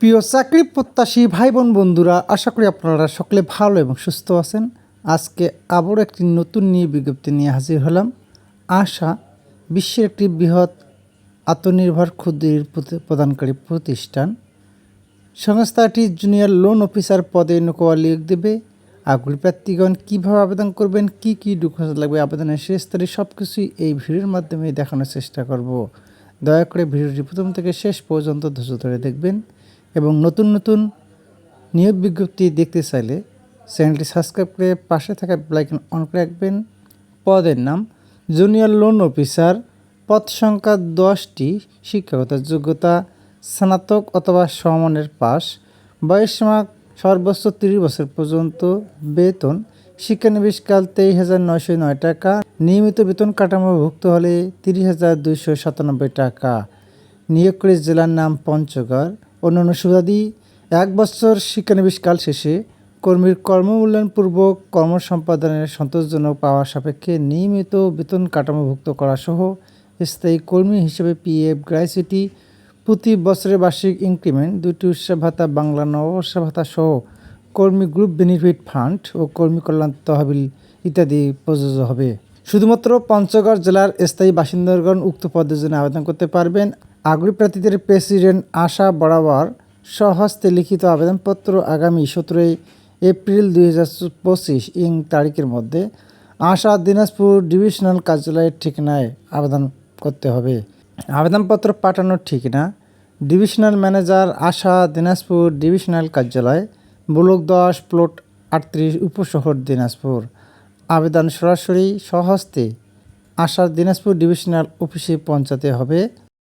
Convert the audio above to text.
প্রিয় চাকরি প্রত্যাশী ভাই বোন বন্ধুরা, আশা করি আপনারা সকলে ভালো এবং সুস্থ আছেন। আজকে আবারও একটি নতুন নিয়ে বিজ্ঞপ্তি নিয়ে হাজির হলাম। আশা, বিশ্বের একটি বৃহৎ আত্মনির্ভর ক্ষুদ্র প্রদানকারী প্রতিষ্ঠান। সংস্থাটি জুনিয়র লোন অফিসার পদে নৌকা নিয়োগ দেবে। আগ্রহী প্রার্থীগণ কীভাবে আবেদন করবেন, কি কি ডকুমেন্টস লাগবে, আবেদনের শেষ তারিখ সব কিছুই এই ভিডিওর মাধ্যমে দেখানোর চেষ্টা করব। দয়া করে ভিডিওটি প্রথম থেকে শেষ পর্যন্ত ধৈর্য ধরে দেখবেন। এবং নতুন নতুন নিয়োগ বিজ্ঞপ্তি দেখতে চাইলে চ্যানেলটি সাবস্ক্রাইব করে পাশে থাকা বেলাইকন অন করে রাখবেন। পদের নাম, জুনিয়র লোন অফিসার, পদ সংখ্যা দশটি, শিক্ষাগত যোগ্যতা, স্নাতক অথবা সমমানের পাস বয়সসীমা সর্বোচ্চ তিরিশ বছর পর্যন্ত, বেতন, শিক্ষানবিশকাল তেইশ হাজার নয়শো নয় টাকা, নিয়মিত বেতন কাঠামোভুক্ত হলে তিরিশ হাজার দুইশো সাতানব্বই টাকা। নিয়োগ করে জেলার নাম পঞ্চগড়। অন্যান্য সুবিধাদি এক বছর শিক্ষানবিশকাল শেষে কর্মীর কর্মমূল্যায়নপূর্বক কর্ম সম্পাদনের সন্তোষজনক পাওয়া সাপেক্ষে নিয়মিত বেতন কাঠামোভুক্ত করা সহ স্থায়ী কর্মী হিসেবে পিএফ গ্রাইসিটি প্রতি বছরের বার্ষিক ইনক্রিমেন্ট দুটি উৎসাহ ভাতা, বাংলা নববর্ষা ভাতা সহ কর্মী গ্রুপ বেনিফিট ফান্ড ও কর্মী কল্যাণ তহবিল ইত্যাদি প্রযোজ্য হবে। শুধুমাত্র পঞ্চগড় জেলার স্থায়ী বাসিন্দাগণ উক্ত পদের জন্য আবেদন করতে পারবেন। আগ্রহী প্রার্থীদের প্রেসিডেন্ট আশা বরাবর স্বহস্তে লিখিত আবেদনপত্র আগামী সতেরোই এপ্রিল দুই হাজার পঁচিশ ইং তারিখের মধ্যে আশা দিনাজপুর ডিভিশনাল কার্যালয়ের ঠিকানায় আবেদন করতে হবে। আবেদনপত্র পাঠানোর ঠিকানা divisional manager ASA Dinajpur divisional কার্যালয়, ব্লক দশ, প্লট আটত্রিশ, উপশহর দিনাজপুর। আবেদন সরাসরি স্বহস্তে আশা দিনাজপুর ডিভিশনাল অফিসে পৌঁছাতে হবে।